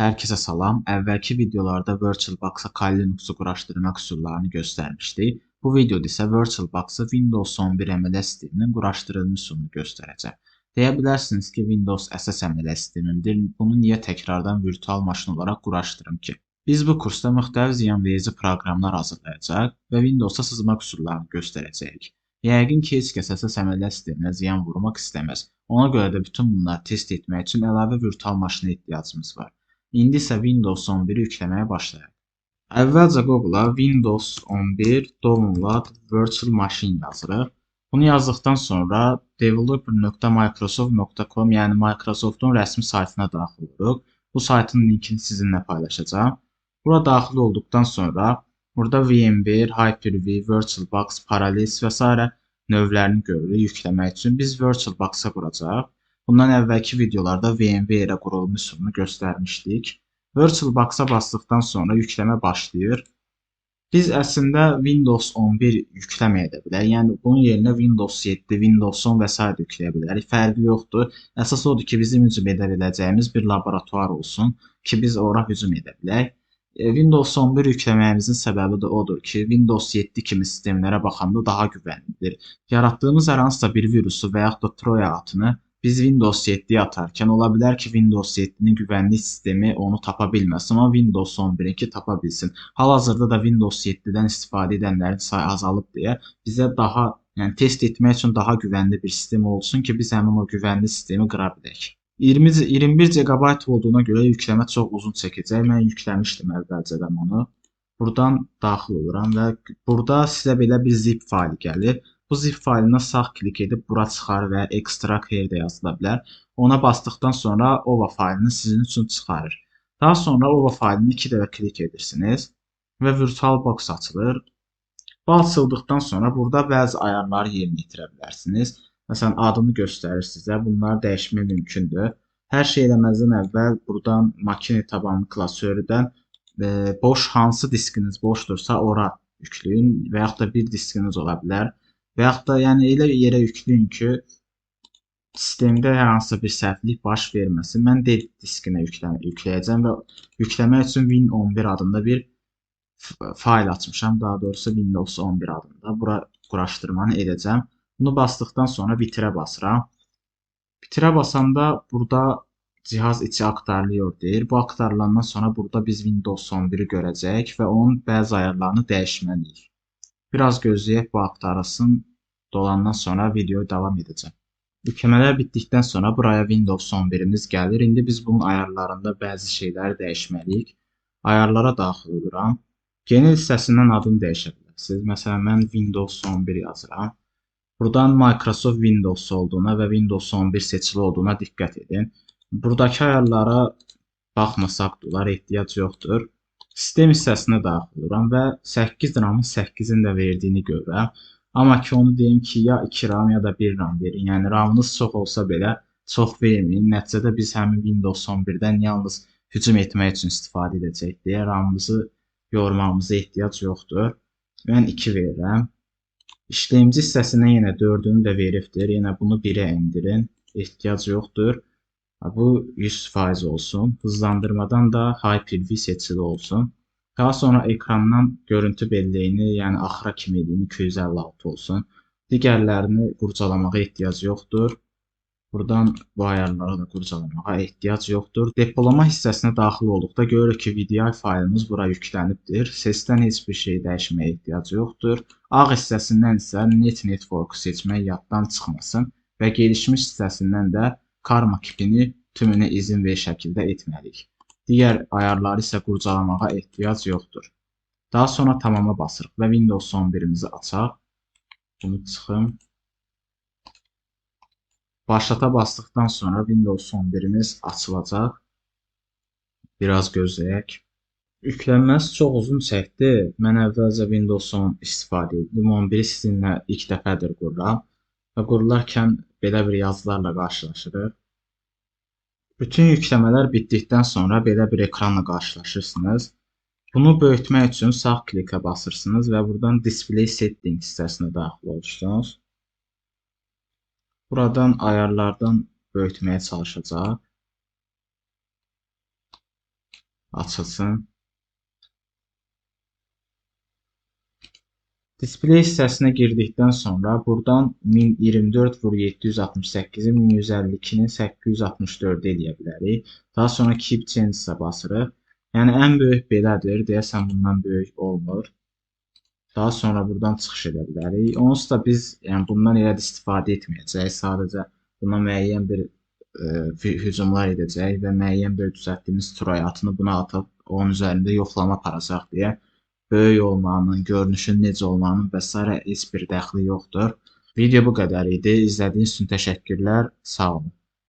Hər kəsə salam. Əvvəlki videolarda VirtualBox-a Kali Linux-u quraşdırmaq üsullarını göstərmişdik. Bu videoda isə VirtualBox-a Windows 11 əməliyyat sisteminin quraşdırılmış üsulunu göstərəcəm. Deyə bilərsiniz ki, Windows əsas əməliyyat sistemidir. Bunu niyə təkrardan virtual maşın olaraq quraşdırım ki? Biz bu kursda müxtəlif ziyanverici proqramlar hazırlayacaq və Windows-a sızmaq üsullarını göstərəcəyik. Yəqin ki, heç kəs əsas əməliyyat sisteminə ziyan vurmaq istəməz. Ona görə də bütün bunları test etmək üçün əlavə virtual maşına ehtiyacımız var. İndi isə Windows 11-i yükləməyə başlayaq. Əvvəlcə Google-a Windows 11 download virtual machine yazırıq. Bunu yazdıqdan sonra developer.microsoft.com, yəni Microsoftun rəsmi saytına daxil oluruq. Bu saytın linkini sizinlə paylaşacağam. Bura daxil olduqdan sonra burada VMware, Hyper-V, VirtualBox, Parallels və s. növlərini görürük yükləmək üçün. Biz VirtualBox-a quracağıq. Bundan əvvəlki videolarda VMware qurulma üsulunu göstərmişdik. VirtualBox-a basdıqdan sonra yükləmə başlayır. Biz əslində Windows 11 yükləməyə də bilərik. Yəni bunun yerinə Windows 7, Windows 10 və s. yükləyə bilərik. Fərqi yoxdur. Əsas odur ki, bizim hücum edə biləcəyimiz bir laboratuvar olsun ki, biz ora hücum edə bilək. E, Windows 11 yükləməyimizin səbəbi də odur ki, Windows 7 kimi sistemlərə baxanda daha güvənlidir. Yaratdığımız hər hansısa bir virusu və yaxud da Troya atını biz Windows 7-yə atarkən ola bilər ki, Windows 7-nin güvənlik sistemi onu tapa bilməsin, amma Windows 11-inki tapa bilsin. Hal-hazırda da Windows 7-dən istifadə edənlərin sayı azalıb deyə bizə daha, yəni test etmək üçün daha güvənli bir sistem olsun ki, biz həmin o güvənli sistemi qıra bilək. 20 21 GB olduğuna görə yükləmə çox uzun çəkəcək. Mən yükləmişdim əvvəlcədən onu. Burdan daxil oluram və burada sizə belə bir zip faylı gəlir. Bu zip faylına sağ klik edib bura çıxar və extract here də yazıla bilər. Ona basdıqdan sonra OVA faylını sizin üçün çıxarır. Daha sonra OVA faylını 2 dəfə klik edirsiniz və VirtualBox açılır. Bu açıldıqdan sonra burada bəzi ayarları yerinə yetirə bilərsiniz. Məsələn, adını göstərir sizə. Bunları dəyişmək mümkündür. Hər şey eləməzdən əvvəl buradan makine tabanlı klasördən e, boş hansı diskiniz boşdursa ora yükləyin və yaxud da bir diskiniz ola bilər. Və yaxud da yəni elə yerə yükləyin ki, sistemdə hər hansısa bir səhvlik baş verməsin. Mən D diskinə yüklə yükləyəcəm və yükləmək üçün Win11 adında bir fayl açmışam. Daha doğrusu Windows 11 adında. Bura quraşdırmanı edəcəm. Bunu basdıqdan sonra bitirə basıram. Bitirə basanda burada cihaz içi aktarlıyor deyir. Bu aktarlandan sonra burada biz Windows 11-i görəcəyik və onun bəzi ayarlarını dəyişməliyik. Biraz gözləyək bu aktarılsın. Dolandan sonra videoyu davam edəcəm. Yükləmələr bitdikdən sonra buraya Windows 11-imiz gəlir. İndi biz bunun ayarlarında bəzi şeyləri dəyişməliyik. Ayarlara daxil oluram. Genel hissəsindən adını dəyişə bilərsiniz. Məsələn, mən Windows 11 yazıram. Buradan Microsoft Windows olduğuna və Windows 11 seçili olduğuna diqqət edin. Buradakı ayarlara baxmasaq da olar, ehtiyac yoxdur. Sistem hissəsinə daxil oluram və 8 RAM-ın 8-ini də verdiyini görürəm. Amma ki onu deyim ki, ya 2 RAM ya da 1 RAM verin. Yəni RAM-ınız çox olsa belə çox verməyin. Nəticədə biz həmin Windows 11-dən yalnız hücum etmək üçün istifadə edəcəyik deyə RAM-ımızı yormamıza ehtiyac yoxdur. Mən 2 verirəm. İşləmci hissəsinə yenə 4-ünü də veribdir. Yenə bunu 1-ə endirin. Ehtiyac yoxdur. Bu 100% olsun. Hızlandırmadan da Hyper-V seçili olsun. Daha sonra ekrandan görüntü belliyini, yəni axıra kimi edin 256 olsun. Digərlərini qurcalamağa ehtiyac yoxdur. Buradan bu ayarları da qurcalamağa ehtiyac yoxdur. Depolama hissəsinə daxil olduqda görürük ki, VDI faylımız bura yüklənibdir. Sesdən heç bir şey dəyişməyə ehtiyac yoxdur. Ağ hissəsindən isə Net Network seçmək yaddan çıxmasın və gelişmiş hissəsindən də karma kipini tümünə izin ver şəkildə etməliyik. Digər ayarları isə qurcalamağa ehtiyac yoxdur. Daha sonra tamama basırıq və Windows 11-imizi açaq. Bunu çıxım. Başlata basdıqdan sonra Windows 11-imiz açılacaq. Biraz gözləyək. Yüklənməsi çox uzun çəkdi. Mən əvvəlcə Windows 10 istifadə etdim. 11-i sizinlə ilk dəfədir qururam və qurularkən belə bir yazılarla qarşılaşırıq. Bütün yükləmələr bitdikdən sonra belə bir ekranla qarşılaşırsınız. Bunu böyütmək üçün sağ klikə basırsınız və buradan Display Settings hissəsinə daxil olursunuz. Buradan ayarlardan böyütməyə çalışacaq. açılsın. Display hissəsinə girdikdən sonra buradan 1024 vur 768-i 1152-nin 864 eləyə bilərik. Daha sonra Keep Changes-a basırıq. Yəni ən böyük belədir. Deyəsən bundan böyük olmur. Daha sonra buradan çıxış edə bilərik. Onsuz da biz yəni bundan elə də istifadə etməyəcəyik. Sadəcə buna müəyyən bir ə, e, hücumlar edəcək və müəyyən bir düzəltdiyimiz turayatını buna atıb onun üzərində yoxlama aparacaq deyə böyük olmağının, görünüşün necə olmağının və s. heç bir dəxli yoxdur. Video bu qədər idi. İzlədiyiniz üçün təşəkkürlər. Sağ olun.